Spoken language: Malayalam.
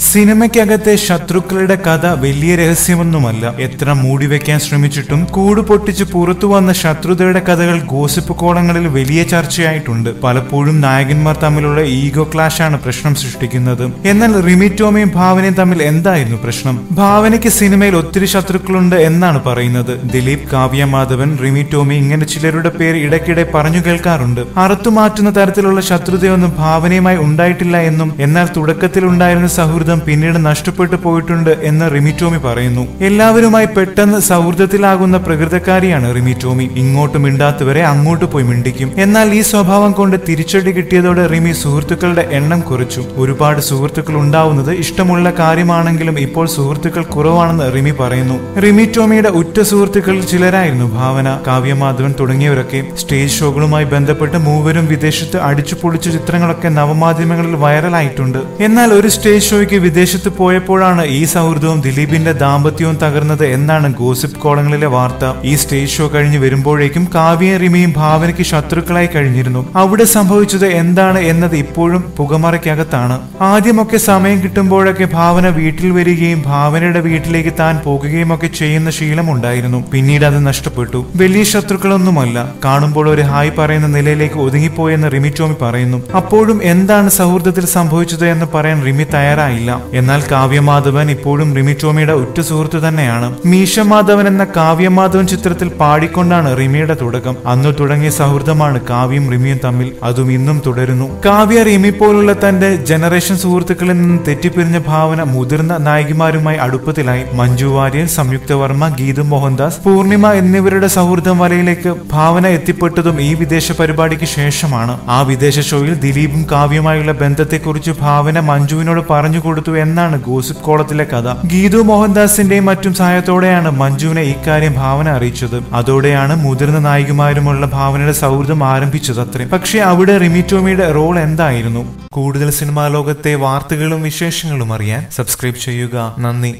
സിനിമയ്ക്കകത്തെ ശത്രുക്കളുടെ കഥ വലിയ രഹസ്യമൊന്നുമല്ല. എത്ര മൂടിവെക്കാൻ ശ്രമിച്ചിട്ടും കൂട് പൊട്ടിച്ച് പുറത്തു വന്ന ശത്രുതയുടെ കഥകൾ ഗോസിപ്പ് കോളങ്ങളിൽ വലിയ ചർച്ചയായിട്ടുണ്ട്. പലപ്പോഴും നായകന്മാർ തമ്മിലുള്ള ഈഗോ ക്ലാഷ് ആണ് പ്രശ്നം സൃഷ്ടിക്കുന്നത്. എന്നാൽ റിമിറ്റോമയും ഭാവനയും തമ്മിൽ എന്തായിരുന്നു പ്രശ്നം? ഭാവനയ്ക്ക് സിനിമയിൽ ഒത്തിരി ശത്രുക്കളുണ്ട് എന്നാണ് പറയുന്നത്. ദിലീപ് കാവ്യ മാധവൻ റിമിറ്റോമി ഇങ്ങനെ ചിലരുടെ പേര് ഇടയ്ക്കിടെ പറഞ്ഞു കേൾക്കാറുണ്ട്. അറുത്തുമാറ്റുന്ന തരത്തിലുള്ള ശത്രുതയൊന്നും ഭാവനയുമായി ഉണ്ടായിട്ടില്ല എന്നും എന്നാൽ തുടക്കത്തിൽ ഉണ്ടായിരുന്ന സൗഹൃദം പിന്നീട് നഷ്ടപ്പെട്ടു പോയിട്ടുണ്ട് എന്ന് റിമിറ്റോമി പറയുന്നു. എല്ലാവരുമായി പെട്ടെന്ന് സൗഹൃദത്തിലാകുന്ന പ്രകൃതക്കാരിയാണ് റിമിറ്റോമി ഇങ്ങോട്ട് മിണ്ടാത്തവരെ അങ്ങോട്ട് പോയി മിണ്ടിക്കും. എന്നാൽ ഈ സ്വഭാവം കൊണ്ട് തിരിച്ചടി കിട്ടിയതോടെ റിമി സുഹൃത്തുക്കളുടെ എണ്ണം കുറച്ചു. ഒരുപാട് സുഹൃത്തുക്കൾ ഉണ്ടാവുന്നത് ഇഷ്ടമുള്ള കാര്യമാണെങ്കിലും ഇപ്പോൾ സുഹൃത്തുക്കൾ കുറവാണെന്ന് റിമി പറയുന്നു. റിമിറ്റോമിയുടെ ഉറ്റ സുഹൃത്തുക്കളിൽ ചിലരായിരുന്നു ഭാവന കാവ്യമാധവൻ തുടങ്ങിയവരൊക്കെ. സ്റ്റേജ് ഷോകളുമായി ബന്ധപ്പെട്ട് മൂവരും വിദേശത്ത് അടിച്ചു പൊളിച്ച ചിത്രങ്ങളൊക്കെ നവമാധ്യമങ്ങളിൽ വൈറലായിട്ടുണ്ട്. എന്നാൽ ഒരു സ്റ്റേജ് ഷോയ്ക്ക് വിദേശത്ത് പോയപ്പോഴാണ് ഈ സൗഹൃദവും ദിലീപിന്റെ ദാമ്പത്യവും തകർന്നത് എന്നാണ് ഗോസിപ്പ് കോളങ്ങളിലെ വാർത്ത. ഈ സ്റ്റേജ് ഷോ കഴിഞ്ഞ് വരുമ്പോഴേക്കും കാവ്യ റിമിയും ഭാവനയ്ക്ക് ശത്രുക്കളായി കഴിഞ്ഞിരുന്നു. അവിടെ സംഭവിച്ചത് എന്താണ് എന്നത് ഇപ്പോഴും പുകമറയ്ക്കകത്താണ്. ആദ്യമൊക്കെ സമയം കിട്ടുമ്പോഴൊക്കെ ഭാവന വീട്ടിൽ വരികയും ഭാവനയുടെ വീട്ടിലേക്ക് താൻ പോകുകയും ഒക്കെ ചെയ്യുന്ന ശീലമുണ്ടായിരുന്നു പിന്നീട് അത് നഷ്ടപ്പെട്ടു. വലിയ ശത്രുക്കളൊന്നുമല്ല. കാണുമ്പോൾ ഒരു ഹായ് പറയുന്ന നിലയിലേക്ക് ഒതുങ്ങിപ്പോയെന്ന് റിമി ടോമി പറയുന്നു. അപ്പോഴും എന്താണ് സൗഹൃദത്തിൽ സംഭവിച്ചത് എന്ന് പറയാൻ റിമി തയ്യാറായില്ല. എന്നാൽ കാവ്യമാധവൻ ഇപ്പോഴും റിമി ടോമിയുടെ ഉറ്റ സുഹൃത്തു തന്നെയാണ്. മീശ മാധവൻ എന്ന കാവ്യമാധവൻ ചിത്രത്തിൽ പാടിക്കൊണ്ടാണ് റിമിയുടെ തുടക്കം. അന്ന് തുടങ്ങിയ സൗഹൃദമാണ് കാവ്യം റിമിയും തമ്മിൽ. അതും ഇന്നും തുടരുന്നു. കാവ്യ റിമി പോലുള്ള തന്റെ ജനറേഷൻ സുഹൃത്തുക്കളിൽ നിന്ന് തെറ്റിപ്പിരിഞ്ഞ ഭാവന മുതിർന്ന നായികമാരുമായി അടുപ്പത്തിലായി. മഞ്ജു വാര്യർ സംയുക്ത വർമ്മ ഗീതു മോഹൻദാസ് പൂർണിമ എന്നിവരുടെ സൗഹൃദം വലയിലേക്ക് ഭാവന എത്തിപ്പെട്ടതും ഈ വിദേശ പരിപാടിക്ക് ശേഷമാണ്. ആ വിദേശ ഷോയിൽ ദിലീപും കാവ്യമായുള്ള ബന്ധത്തെക്കുറിച്ച് ഭാവന മഞ്ജുവിനോട് പറഞ്ഞു കൊടുത്തു എന്നാണ് ഗോസിപ്പ് കോളത്തിലെ കഥ. ഗീതു മോഹൻദാസിന്റെയും മറ്റും സഹായത്തോടെയാണ് മഞ്ജുവിനെ ഇക്കാര്യം ഭാവന അറിയിച്ചത്. അതോടെയാണ് മുതിർന്ന നായികമാരുമുള്ള ഭാവനയുടെ സൗഹൃദം ആരംഭിച്ചത് അത്രേ. പക്ഷേ അവിടെ റിമിറ്റോമിയുടെ റോൾ എന്തായിരുന്നു? കൂടുതൽ സിനിമാ ലോകത്തെ വാർത്തകളും വിശേഷങ്ങളും അറിയാൻ സബ്സ്ക്രൈബ് ചെയ്യുക. നന്ദി.